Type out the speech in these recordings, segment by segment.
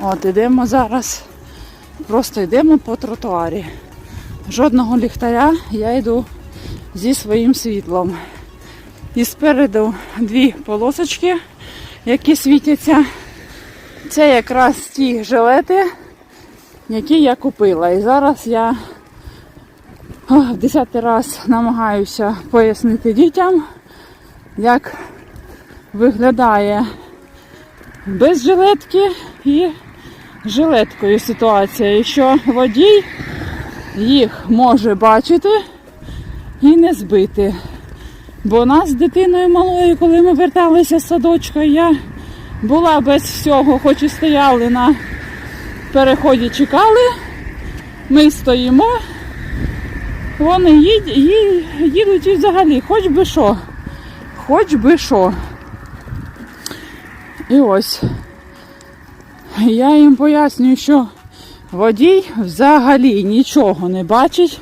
От ідемо зараз. Просто йдемо по тротуарі. Жодного ліхтаря я йду зі своїм світлом. І спереду дві полосочки, які світяться. Це якраз ті жилети, які я купила. І зараз я в десятий раз намагаюся пояснити дітям, як виглядає без жилетки і жилеткою ситуація. І що водій їх може бачити і не збити. Бо нас з дитиною малою, коли ми верталися з садочка, я була без всього, хоч і стояли на переході, чекали. Ми стоїмо, вони їд, ї- їдуть і взагалі, хоч би що. Хоч би що. І ось. Я їм пояснюю, що водій взагалі нічого не бачить.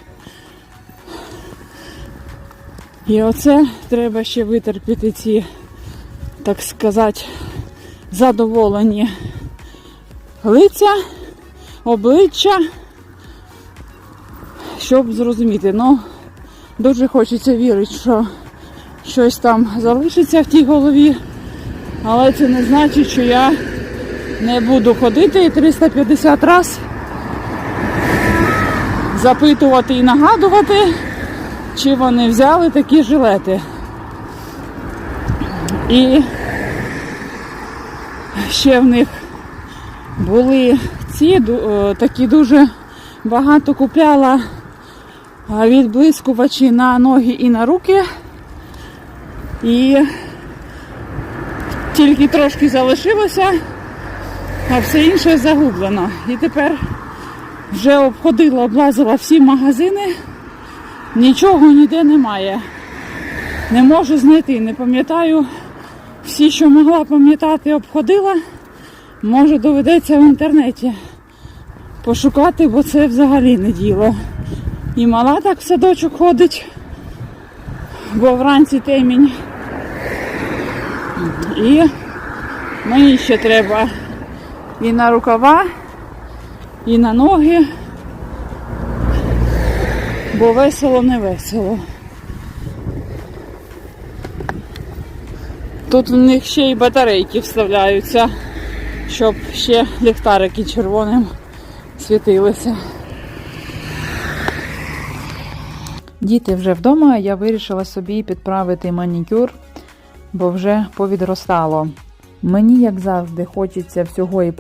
І оце треба ще витерпіти ці, так сказати, задоволені лиця, обличчя, щоб зрозуміти. Ну, дуже хочеться вірити, що щось там залишиться в тій голові, але це не значить, що я не буду ходити 350 разів запитувати і нагадувати, чи вони взяли такі жилети. І ще в них були ці такі дуже багато купляла відблискувачі на ноги і на руки. І тільки трошки залишилося, а все інше загублено. І тепер вже обходила, облазила всі магазини, нічого ніде немає. Не можу знайти, не пам'ятаю. Всі, що могла пам'ятати, обходила. Може доведеться в інтернеті пошукати, бо це взагалі не діло. І мала так в садочок ходить, бо вранці темінь. І мені ще треба і на рукава, і на ноги, бо весело не весело. Тут в них ще й батарейки вставляються, щоб ще ліхтарики червоним світилися. Діти вже вдома, я вирішила собі підправити манікюр, бо вже повідростало. Мені, як завжди, хочеться всього і